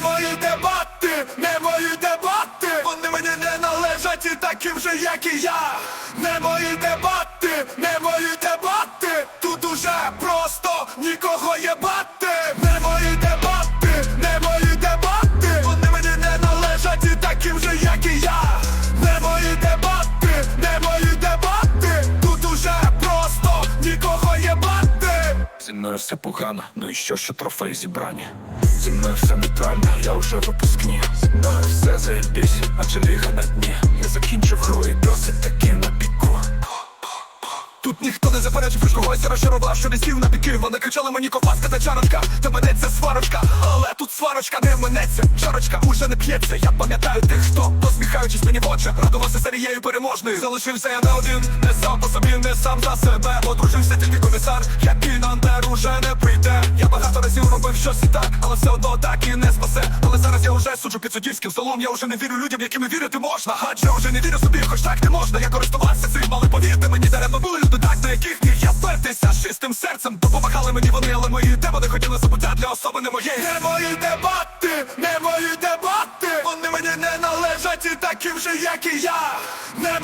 мої дебати, не мої дебати, вони мені не належать і таким же, як і я. Не мої дебати, мною все погано, ну і що, що трофеї зібрані? Зі мною все нейтрально, я вже випускні Зі мною все заєбісь, адже ліга на дні. Я закінчив гру і досить таки на піку. Тут ніхто не заперечив, що когось розчарував, що не сів на піки. Вони кричали мені ковбаска та чарочка, та мене це сварочка Але тут сварочка не минеться, чарочка уже не п'ється. Я пам'ятаю тих, хто посміхаючись мені в очі Радувався серією переможною. Залишився я не один, не сам по собі, не сам за себе. Одружився тільки комісар, який нам тепер уже не прийде. Я багато разів робив щось і так, але все одно так і не спасе. Але зараз я вже суджу під суддівським столом. Я вже не вірю людям, яким вірити можна. Адже вже не вірю собі, хоч так не можна. Я користувався цим, але повірте мені, даремно були люди так, на яких міг я спертися чистим серцем. Допомагали мені вони, але мої демони хотіли забуття для особи не моєї не мої дебати Вони мені не належать і таким же, як і я. Не мої